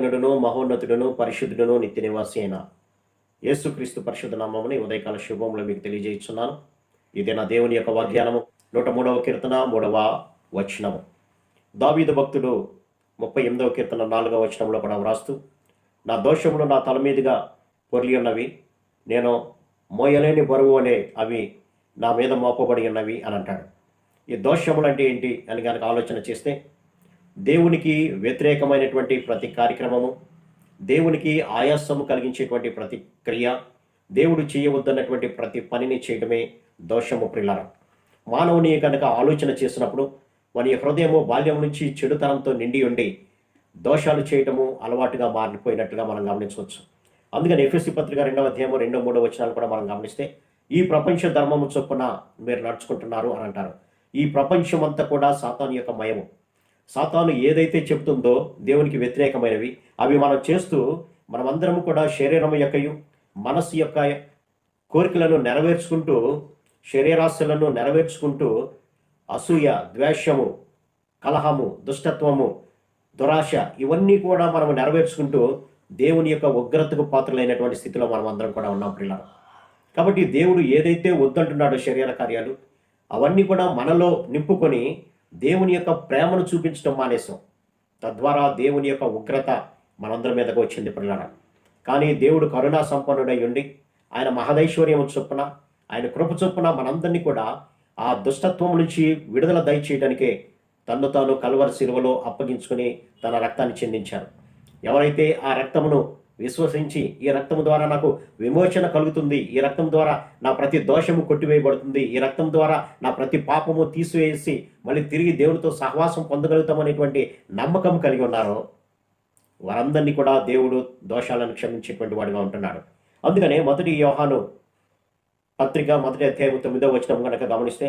సర్వోన్నతుడను మహోన్నతుడను పరిశుద్ధుడను నిత్య నివాసి అయిన యేసుక్రీస్తు పరిశుద్ధ నామముని ఉదయకాల శుభములు మీకు తెలియజేస్తున్నాను. ఇది నా దేవుని యొక్క వాగ్యానము నూట మూడవ కీర్తన మూడవ వచనము. దావీదు భక్తుడు ముప్పై ఎనిమిదవ కీర్తన నాలుగవ వచనంలో కూడా వ్రాస్తూ నా దోషములు నా తల మీదుగా పొర్లి ఉన్నవి నేను మోయలేని బరువు అనే అవి నా మీద మోపబడి ఉన్నవి అని అంటాడు. ఈ దోషములు అంటే ఏంటి అని కనుక ఆలోచన చేస్తే దేవునికి వ్యతిరేకమైనటువంటి ప్రతి కార్యక్రమము దేవునికి ఆయాసము కలిగించేటువంటి ప్రతి క్రియ దేవుడు చేయవద్దన్నటువంటి ప్రతి పనిని చేయడమే దోషము ప్రిల్లరం. మానవుని కనుక ఆలోచన చేసినప్పుడు వాని హృదయము బాల్యం నుంచి చెడుతనంతో నిండి ఉండి దోషాలు చేయటము అలవాటుగా మారిపోయినట్లుగా మనం గమనించవచ్చు. అందుకని ఎఫ్ఎస్సి పత్రిక రెండవ అధ్యాయము రెండో మూడో వచనాలు కూడా మనం గమనిస్తే ఈ ప్రపంచ ధర్మము చొప్పున మీరు నడుచుకుంటున్నారు అని అంటారు. ఈ ప్రపంచం అంతా కూడా సాతాను యొక్క మయము. సాతాను ఏదైతే చెప్తుందో దేవునికి వ్యతిరేకమైనవి అవి మనం చేస్తూ మనమందరం కూడా శరీరం యొక్కయు మనస్సు యొక్క కోరికలను నెరవేర్చుకుంటూ శరీరాశలను నెరవేర్చుకుంటూ అసూయ ద్వేషము కలహము దుష్టత్వము దురాశ ఇవన్నీ కూడా మనం నెరవేర్చుకుంటూ దేవుని యొక్క ఉగ్రతకు పాత్రలైనటువంటి స్థితిలో మనం అందరం కూడా ఉన్నాం పిల్లలు కాబట్టి దేవుడు ఏదైతే వద్దంటున్నాడో శరీర కార్యాలు అవన్నీ కూడా మనలో నింపుకొని దేవుని యొక్క ప్రేమను చూపించడం మానేసాం తద్వారా దేవుని యొక్క ఉగ్రత మనందరి మీదకు వచ్చింది పిల్లడ కానీ దేవుడు కరుణా సంపన్నుడై ఉండి ఆయన మహదైశ్వర్యం చొప్పున ఆయన కృప చొప్పున మనందరినీ కూడా ఆ దుష్టత్వం నుంచి విడుదల దయచేయడానికే తన్ను తాను కల్వరి శిలువలో అప్పగించుకుని తన రక్తాన్ని చెందించారు. ఎవరైతే ఆ రక్తమును విశ్వసించి ఈ రక్తం ద్వారా నాకు విమోచన కలుగుతుంది. ఈ రక్తం ద్వారా నా ప్రతి దోషము కొట్టివేయబడుతుంది. ఈ రక్తం ద్వారా నా ప్రతి పాపము తీసివేసి మళ్ళీ తిరిగి దేవుడితో సహవాసం పొందగలుగుతామనేటువంటి నమ్మకం కలిగి ఉన్నారు. వారందరినీ కూడా దేవుడు దోషాలను క్షమించేటువంటి వాడుగా ఉంటున్నాడు. అందుకనే మొదటి యోహాను పత్రిక మొదటి అధ్యాయం తొమ్మిదో వచ్చిన కనుక గమనిస్తే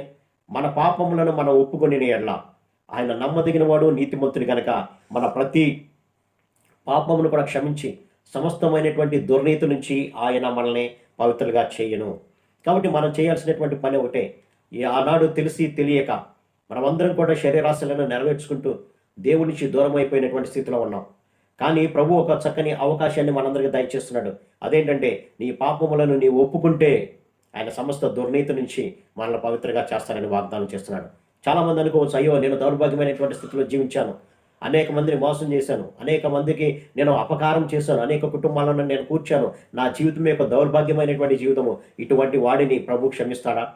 మన పాపములను మనం ఒప్పుకొని ఎడలా ఆయన నమ్మదగిన వాడు నీతిమంతుడు కనుక మన ప్రతి పాపమును కూడా క్షమించి సమస్తమైనటువంటి దుర్నీతి నుంచి ఆయన మనల్ని పవిత్రులుగా చేయను. కాబట్టి మనం చేయాల్సినటువంటి పని ఒకటే ఈ ఆనాడు తెలిసి తెలియక మనమందరం కూడా శరీరాశలను నెరవేర్చుకుంటూ దేవుడి నుంచి దూరం అయిపోయినటువంటి స్థితిలో ఉన్నాం. కానీ ప్రభు ఒక చక్కని అవకాశాన్ని మనందరికీ దయచేస్తున్నాడు. అదేంటంటే నీ పాపములను నీవు ఒప్పుకుంటే ఆయన సమస్త దుర్నీతి నుంచి మనల్ని పవిత్రగా చేస్తానని వాగ్దానం చేస్తున్నాడు. చాలామంది అనుకోవచ్చు అయ్యో నేను దౌర్భాగ్యమైనటువంటి స్థితిలో జీవించాను. అనేక మందిని మోసం చేశాను. అనేక మందికి నేను అపకారం చేశాను. అనేక కుటుంబాలను నేను కూర్చాను. నా జీవితం యొక్క దౌర్భాగ్యమైనటువంటి జీవితము. ఇటువంటి వాడిని ప్రభు క్షమిస్తాడా?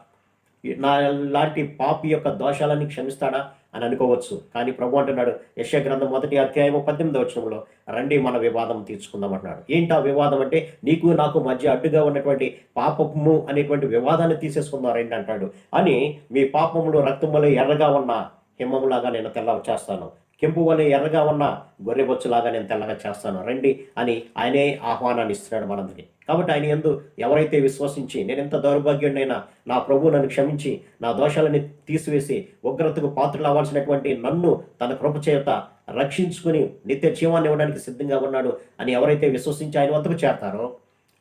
నా లాంటి పాపి యొక్క దోషాలన్నీ క్షమిస్తాడా అని అనుకోవచ్చు. కానీ ప్రభు అంటున్నాడు యశ గ్రంథం మొదటి అధ్యాయము పద్దెనిమిది వచనంలో రండి మన వివాదం తీర్చుకుందాం అన్నాడు ఏంటి వివాదం అంటే? నీకు నాకు మధ్య అడ్డుగా ఉన్నటువంటి పాపము అనేటువంటి వివాదాన్ని తీసేసుకుందాం రండి అంటాడు. అని మీ పాపములు రక్తములు ఎర్రగా ఉన్న హిమములాగా నేను తెల్ల చేస్తాను. కెంపు వలె ఎర్రగా ఉన్న గొర్రెబొచ్చులాగా నేను తెల్లగా చేస్తాను. రండి అని ఆయనే ఆహ్వానాన్ని ఇస్తున్నాడు మనందరికీ. కాబట్టి ఆయన ఎందు ఎవరైతే విశ్వసించి నేను ఎంత దౌర్భాగ్యుడైనా నా ప్రభు నన్ను క్షమించి నా దోషాలని తీసివేసి ఉగ్రతకు పాత్రలు అవ్వాల్సినటువంటి నన్ను తన కృప చేత రక్షించుకుని నిత్య జీవాన్ని ఇవ్వడానికి సిద్ధంగా ఉన్నాడు అని ఎవరైతే విశ్వసించి ఆయన వద్దకు చేరతారో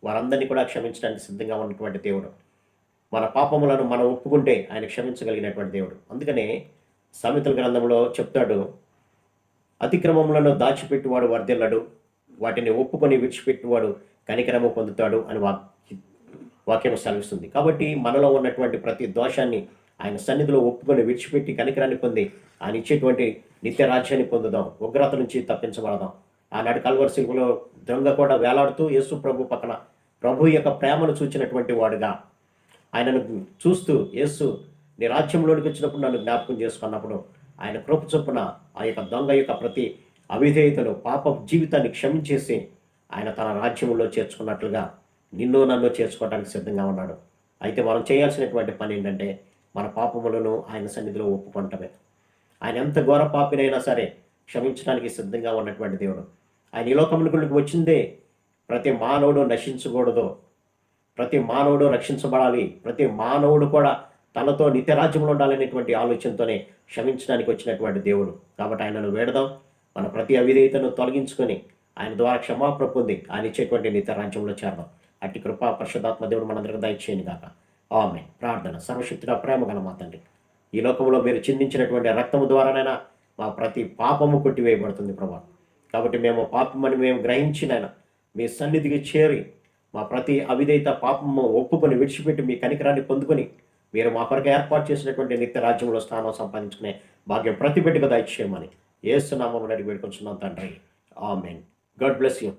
వారందరినీ కూడా క్షమించడానికి సిద్ధంగా ఉన్నటువంటి దేవుడు. మన పాపములను మనం ఒప్పుకుంటే ఆయన క్షమించగలిగినటువంటి దేవుడు. అందుకనే సామెతల గ్రంథంలో చెప్తాడు అతిక్రమములను దాచిపెట్టువాడు వర్ధిల్లడు వాటిని ఒప్పుకొని విడిచిపెట్టువాడు కనికరము పొందుతాడు అని వాక్ వాక్యం సెలవిస్తుంది. కాబట్టి మనలో ఉన్నటువంటి ప్రతి దోషాన్ని ఆయన సన్నిధిలో ఒప్పుకొని విడిచిపెట్టి కనికరాన్ని పొంది ఆయన ఇచ్చేటువంటి నిత్య రాజ్యాన్ని పొందుదాం. ఉగ్రత నుంచి తప్పించబడదాం. ఆనాడు కల్వర్ శిల్పులో దొంగ కూడా వేలాడుతూ యేసు ప్రభు పక్కన ప్రభు యొక్క ప్రేమను చూచినటువంటి వాడుగా ఆయనను చూస్తూ యేసు నీ రాజ్యంలోనికి వచ్చినప్పుడు నన్ను జ్ఞాపకం చేసుకున్నప్పుడు ఆయన కృప చొప్పున ఆ యొక్క దొంగ యొక్క ప్రతి అవిధేయతను పాప జీవితాన్ని క్షమించేసి ఆయన తన రాజ్యంలో చేర్చుకున్నట్లుగా నిన్ను నన్ను చేర్చుకోవడానికి సిద్ధంగా ఉన్నాడు. అయితే మనం చేయాల్సినటువంటి పని ఏంటంటే మన పాపములను ఆయన సన్నిధిలో ఒప్పుకుంటమే. ఆయన ఎంత ఘోర పాపినైనా సరే క్షమించడానికి సిద్ధంగా ఉన్నటువంటి దేవుడు. ఆయన ఈ లోకములకు వచ్చిందే ప్రతి మానవుడు నశించకూడదు. ప్రతి మానవుడు రక్షించబడాలి. ప్రతి మానవుడు కూడా తనతో నిత్యరాజ్యంలో ఉండాలనేటువంటి ఆలోచనతోనే క్షమించడానికి వచ్చినటువంటి దేవుడు. కాబట్టి ఆయనను వేడదాం. మన ప్రతి అవిధేయతను తొలగించుకొని ఆయన ద్వారా క్షమాపణ పొంది ఆయన ఇచ్చేటువంటి నిత్యరాజ్యంలో చేరదాం. అట్టి కృపా పరిశుధాత్మ దేవుడు మనందరికి దయచేయను కాక ఆమె ప్రార్థన. సర్వశక్తిగా ప్రేమ గల మా తండ్రి. ఈ లోకంలో మీరు చిందించినటువంటి రక్తము ద్వారానైనా మా ప్రతి పాపము కొట్టివేయబడుతుంది ప్రభా. కాబట్టి మేము పాపమని మేము గ్రహించిన మీ సన్నిధికి చేరి మా ప్రతి అవిధేయత పాపము ఒప్పుకొని విడిచిపెట్టి మీ కనికరాన్ని పొందుకొని మీరు మా కొరకు ఏర్పాటు చేసినటువంటి నిత్య రాజ్యంలో స్థానం సంపాదించుకునే భాగ్యం ప్రతి బిడ్డకు దయచేయమని ఏస్తున్నామని అడిగి పెట్టుకుంటున్నాం తండ్రి. ఆమెన్. God bless you.